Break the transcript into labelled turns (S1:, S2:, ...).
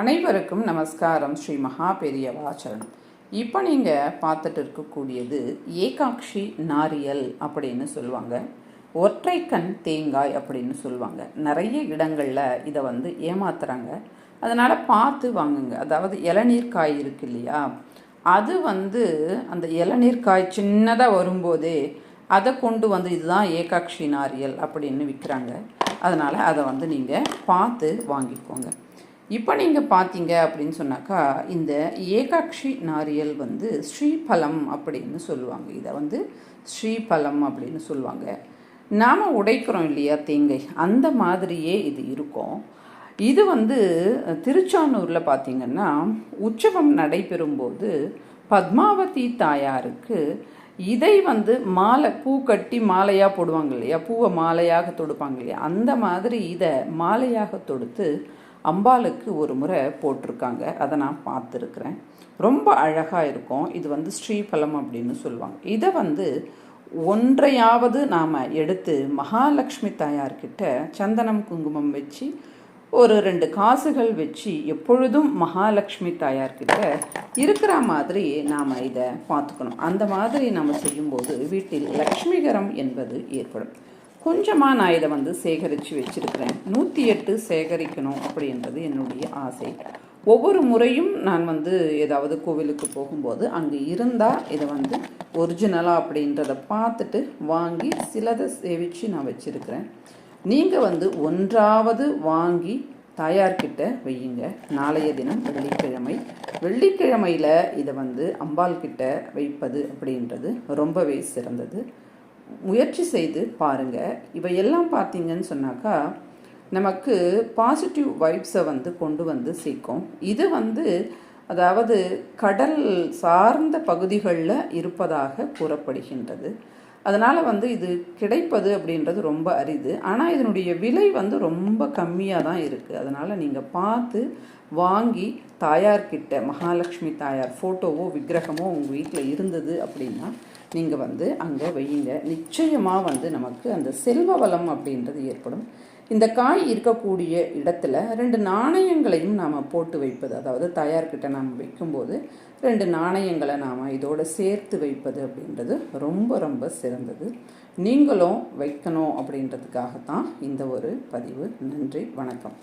S1: அனைவருக்கும் நமஸ்காரம் ஸ்ரீ மகா பெரியவாச்சரணம் இப்போ நீங்கள் பார்த்துட்டு இருக்கக்கூடியது ஏகாட்சி நாரியல் அப்படின்னு சொல்லுவாங்க. ஒற்றை கண் தேங்காய் அப்படின்னு சொல்லுவாங்க. நிறைய இடங்களில் இதை வந்து ஏமாத்துறாங்க. அதனால் பார்த்து வாங்குங்க. அதாவது இளநீர் காய் இருக்கு இல்லையா? அது வந்து அந்த இளநீர் காய் சின்னதாக வரும்போதே அதை கொண்டு வந்து இதுதான் ஏகாட்சி நாரியல் அப்படின்னு விற்கிறாங்க அதனால் அதை வந்து நீங்கள் பார்த்து வாங்கிக்கோங்க. இப்போ நீங்கள் பார்த்தீங்க அப்படின்னு சொன்னாக்கா இந்த ஏகாட்சி நாரியல் வந்து ஸ்ரீபலம் அப்படின்னு சொல்லுவாங்க. இதை வந்து ஸ்ரீபலம் அப்படின்னு சொல்லுவாங்க. நாம் உடைக்கிறோம் இல்லையா தேங்காய் அந்த மாதிரியே இது இருக்கும். இது வந்து திருச்சானூரில் பார்த்திங்கன்னா உற்சவம் நடைபெறும்போது பத்மாவதி தாயாருக்கு இதை வந்து மாலை பூ கட்டி மாலையாக போடுவாங்க இல்லையா? பூவை மாலையாக தொடுப்பாங்க இல்லையா? அந்த மாதிரி இதை மாலையாக தொடுத்து அம்பாளுக்கு ஒரு முறை போட்டிருக்காங்க. அதை நான் பார்த்துருக்குறேன். ரொம்ப அழகாக இருக்கும். இது வந்து ஸ்ரீபலம் அப்படின்னு சொல்லுவாங்க. இதை வந்து ஒன்றையாவது நாம் எடுத்து மகாலட்சுமி தாயார்கிட்ட சந்தனம் குங்குமம் வச்சு ஒரு ரெண்டு காசுகள் வச்சு எப்பொழுதும் மகாலட்சுமி தாயார்கிட்ட இருக்கிற மாதிரி நாம் இதை பார்த்துக்கணும். அந்த மாதிரி நம்ம செய்யும்போது வீட்டில் லக்ஷ்மிகரம் என்பது ஏற்படும். கொஞ்சமாக நான் இதை வந்து சேகரித்து வச்சுருக்கிறேன். நூற்றி எட்டு சேகரிக்கணும் அப்படின்றது என்னுடைய ஆசை. ஒவ்வொரு முறையும் நான் வந்து ஏதாவது கோவிலுக்கு போகும்போது அங்கே இருந்தால் இதை வந்து ஒரிஜினலாக அப்படின்றத பார்த்துட்டு வாங்கி சிலதை சேவித்து நான் வச்சுருக்கிறேன். நீங்கள் வந்து ஒன்றாவது வாங்கி தாயார்கிட்ட வையுங்க. நாளைய தினம் வெள்ளிக்கிழமை. வெள்ளிக்கிழமையில் இதை வந்து அம்பாள் கிட்ட வைப்பது அப்படின்றது ரொம்பவே சிறந்தது. முயற்சி செய்து பாருங்கள் இவையெல்லாம் பார்த்தீங்கன்னு சொன்னாக்கா நமக்கு பாசிட்டிவ் வைப்ஸை வந்து கொண்டு வந்து சேர்க்கும். இது வந்து அதாவது கடல் சார்ந்த பகுதிகளில் இருப்பதாக கூறப்படுகின்றது. அதனால் வந்து இது கிடைப்பது அப்படின்றது ரொம்ப அரிது. ஆனால் இதனுடைய விலை வந்து ரொம்ப கம்மியாக தான் இருக்குது அதனால் நீங்கள் பார்த்து வாங்கி தாயார்கிட்ட மகாலட்சுமி தாயார் ஃபோட்டோவோ விக்கிரகமோ உங்கள் வீட்டில் இருந்தது அப்படின்னா நீங்கள் வந்து அங்கே வையுங்க. நிச்சயமாக வந்து நமக்கு அந்த செல்வ வளம் அப்படின்றது ஏற்படும். இந்த காய் இருக்கக்கூடிய இடத்துல ரெண்டு நாணயங்களையும் நாம் போட்டு வைப்பது அதாவது தாயார்கிட்ட நாம் வைக்கும்போது ரெண்டு நாணயங்களை நாம் இதோடு சேர்த்து வைப்பது அப்படின்றது ரொம்ப ரொம்ப சிறந்தது. நீங்களும் வைக்கணும் அப்படின்றதுக்காகத்தான் இந்த ஒரு பதிவு. நன்றி வணக்கம்.